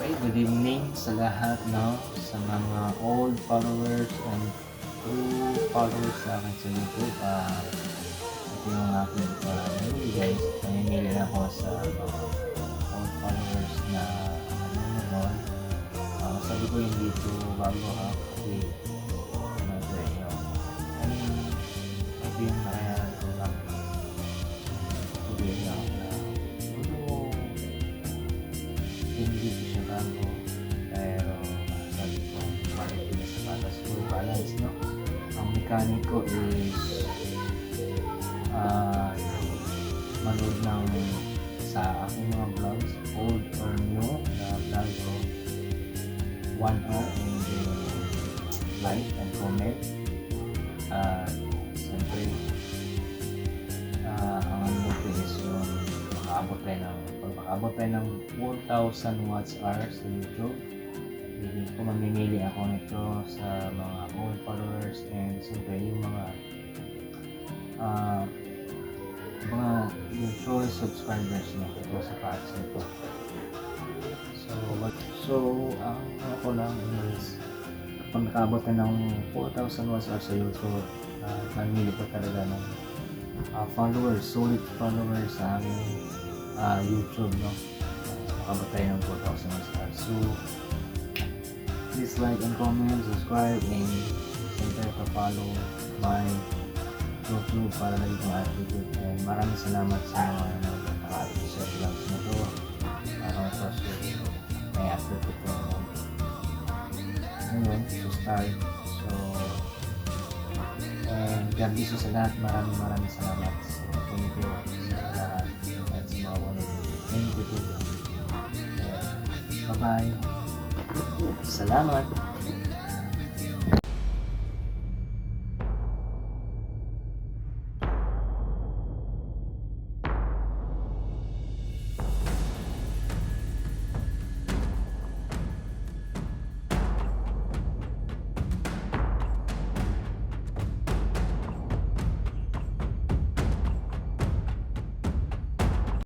Okay, good evening sa lahat, no? Sa mga old followers and true followers sa akin sa YouTube. Ah, ito yung aking uh, guys. Nanginili ako sa mga old followers na ano noon. Ah, sabi ko hindi ito bago ha. Kasi sa patas ko balance no ang mechanic ko is ah manood ng sa aking mga vlogs old or new na vlog ko one hour and then like and comment at siyempre ah ang ano ko is yung makaabot tayo ng pag makaabot tayo ng 4,000 watts hour sa YouTube mamimili ako nito sa mga old followers and siyempre yung mga ah mga usual subscribers na ito sa page nito so what so ang ano ko lang is kapag nakaabot na ng 4,000 watts hour sa YouTube uh, mamili ko talaga ng uh, followers, solid followers sa aming uh, YouTube, no? Uh, makabot tayo ng 4,000 stars. So, please like and comment, subscribe, and siyempre pa-follow my YouTube para lagi kong attitude. And maraming salamat sa mga nag-upload sa vlogs na to. Para ma-trust ko may upload ko. Anyway, to start. So, And God bless you sa lahat. Maraming maraming salamat. So, thank you sa lahat. At sa mga wala. Thank you. Thank you. Bye-bye. Salamat.